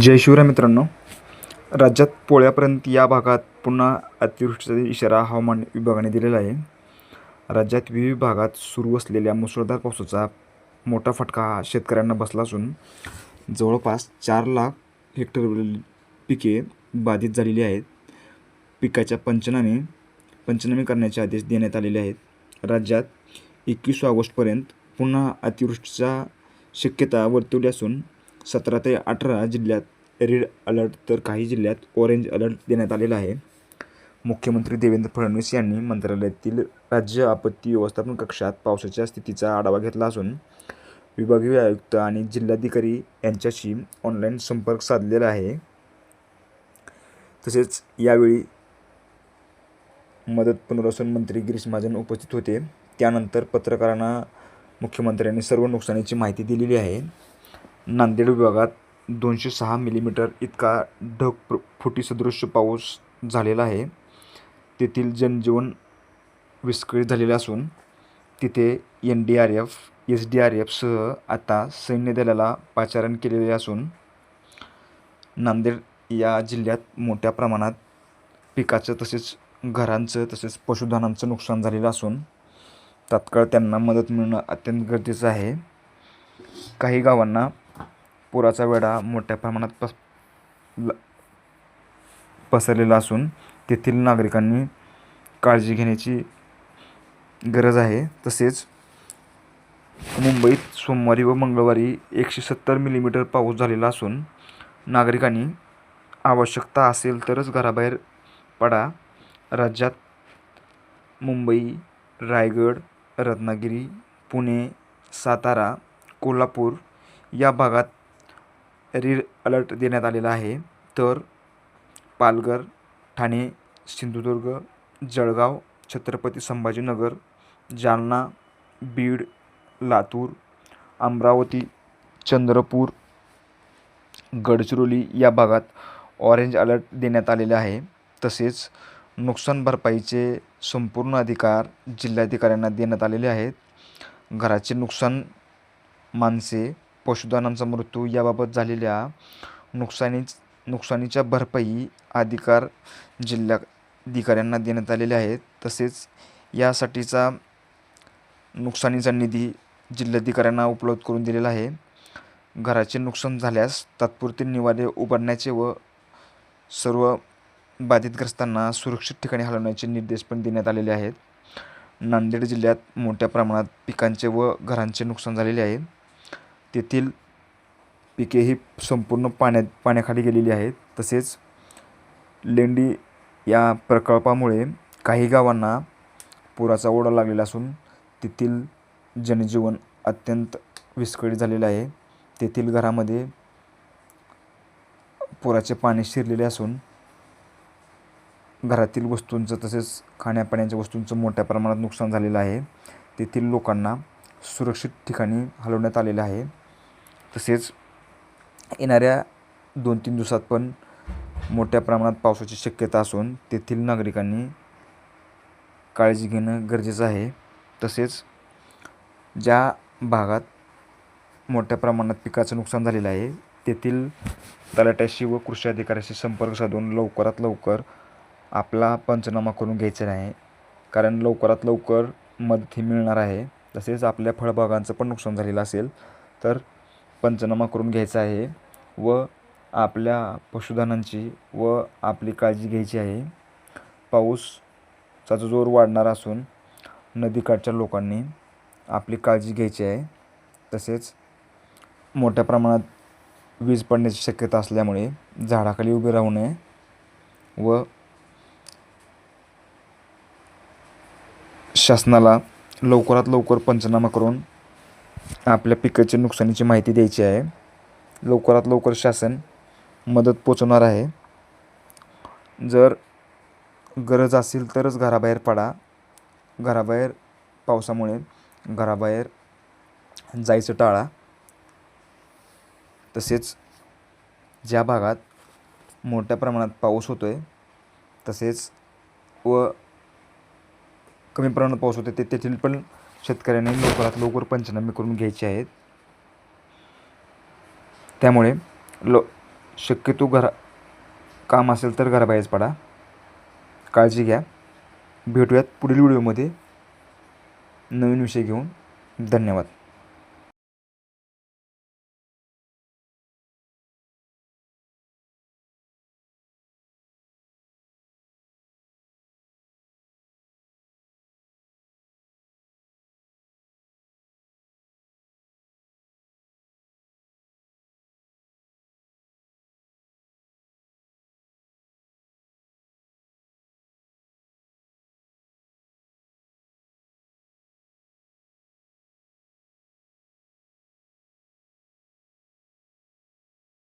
जय शिवराय मित्रांनो. राज्यात पोळ्यापर्यंत या भागात पुन्हा अतिवृष्टीचा इशारा हवामान विभागाने दिलेला आहे. राज्यात विविध भागात सुरू असलेल्या मुसळधार पावसाचा मोठा फटका हा शेतकऱ्यांना बसला असून जवळपास चार लाख हेक्टर पिके बाधित झालेली आहेत. पिकाच्या पंचनामे पंचनामे करण्याचे आदेश देण्यात आलेले आहेत. राज्यात एकवीस ऑगस्टपर्यंत पुन्हा अतिवृष्टीचा शक्यता वर्तवली असून सतरा ते अठरा जिल्ह्यात रेड अलर्ट तर काही जिल्ह्यात ऑरेंज अलर्ट देण्यात आलेला आहे. मुख्यमंत्री देवेंद्र फडणवीस यांनी मंत्रालयातील राज्य आपत्ती व्यवस्थापन कक्षात पावसाच्या स्थितीचा आढावा घेतला असून विभागीय आयुक्त आणि जिल्हाधिकारी यांच्याशी ऑनलाईन संपर्क साधलेला आहे. तसेच यावेळी मदत पुनर्वसन मंत्री गिरीश महाजन उपस्थित होते. त्यानंतर पत्रकारांना मुख्यमंत्र्यांनी सर्व नुकसानीची माहिती दिलेली आहे. नांदेड विभागात दोनशे सहा मिलीमीटर इतका ढग प्र फुटीसदृश्य पाऊस झालेला आहे. तेथील जनजीवन विस्कळीत झालेले असून तिथे N D R F S D R एफसह आता सैन्य दलाला पाचारण केलेले असून नांदेड या जिल्ह्यात मोठ्या प्रमाणात पिकाचं तसेच घरांचं तसेच पशुधनांचं नुकसान झालेलं असून तात्काळ त्यांना मदत मिळणं अत्यंत गरजेचं आहे. काही गावांना पुराचा वेढा मोठ्या प्रमाणात पस ल पसरलेला असून तेथील नागरिकांनी काळजी घेण्याची गरज आहे. तसेच मुंबईत सोमवारी व मंगळवारी एकशे सत्तर मिलीमीटर पाऊस झालेला असून नागरिकांनी आवश्यकता असेल तरच घराबाहेर पडा. राज्यात मुंबई रायगड रत्नागिरी पुणे सातारा कोल्हापूर या भागात रेड अलर्ट देण्यात आलेला आहे. तर पालघर ठाणे सिंधुदुर्ग जळगाव छत्रपती संभाजीनगर जालना बीड लातूर अमरावती चंद्रपूर गडचिरोली या भागात ऑरेंज अलर्ट देण्यात आलेले आहे. तसेच नुकसान भरपाईचे संपूर्ण अधिकार जिल्हाधिकाऱ्यांना देण्यात आलेले आहेत. घराचे नुकसान माणसे पशुधनांचा मृत्यू याबाबत झालेल्या नुकसानी नुकसानीच्या भरपाई अधिकार जिल्हाधिकाऱ्यांना देण्यात आलेले आहेत. तसेच यासाठीचा नुकसानीचा निधी जिल्हाधिकाऱ्यांना उपलब्ध करून दिलेला आहे. घराचे नुकसान झाल्यास तात्पुरते निवारे उभारण्याचे व सर्व बाधितग्रस्तांना सुरक्षित ठिकाणी हलवण्याचे निर्देश पण देण्यात आलेले आहेत. नांदेड जिल्ह्यात मोठ्या प्रमाणात पिकांचे व घरांचे नुकसान झालेले आहे. तेथील पिके ही संपूर्ण पाण्यात पाण्याखाली गेलेली आहेत. तसेच लेंडी या प्रकल्पामुळे काही गावांना पुराचा ओढा लागलेला असून तेथील जनजीवन अत्यंत विस्कळीत झालेलं आहे. तेथील घरामध्ये पुराचे पाणी शिरलेले असून घरातील वस्तूंचं तसेच खाण्यापिण्याच्या वस्तूंचं मोठ्या प्रमाणात नुकसान झालेलं आहे. तेथील लोकांना सुरक्षित ठिकाणी हलवण्यात आलेलं आहे. तसेच येणाऱ्या दोन तीन दिवसात पण मोठ्या प्रमाणात पावसाची शक्यता असून तेथील नागरिकांनी काळजी घेणं गरजेचं आहे. तसेच ज्या भागात मोठ्या प्रमाणात पिकाचं नुकसान झालेलं आहे तेथील तलाट्याशी व कृषी अधिकाऱ्याशी संपर्क साधून लवकरात लवकर आपला पंचनामा करून घ्यायचा नाही कारण लवकरात लवकर मदत ही मिळणार आहे. तसेच आपल्या फळबागांचं पण नुकसान झालेलं असेल तर पंचनामा करून घ्यायचा आहे व आपल्या पशुधनांची व आपली काळजी घ्यायची आहे. पाऊसचा जोर वाढणार असून नदीकाठच्या लोकांनी आपली काळजी घ्यायची आहे. तसेच मोठ्या प्रमाणात वीज पडण्याची शक्यता असल्यामुळे झाडाखाली उभे राहू नये व शासनाला लवकरात लवकर पंचनामा करून आपल्या पिकाच्या नुकसानीची माहिती द्यायची आहे. लवकरात लवकर शासन मदत पोचवणार आहे. जर गरज असेल तरच घराबाहेर पडा. घराबाहेर पावसामुळे घराबाहेर जायचं टाळा. तसेच ज्या भागात मोठ्या प्रमाणात पाऊस होतो आहे तसेच व कमी प्रमाणात पाऊस होते ते तेथील पण शेतकऱ्यांनी लवकरात लवकर पंचनामे करून घ्यायचे आहेत. त्यामुळे लो शक्यतो घरा काम असेल तर घराबाहेरच पडा. काळजी घ्या. भेटूयात पुढील व्हिडिओमध्ये. नवीन विषय घेऊन. धन्यवाद.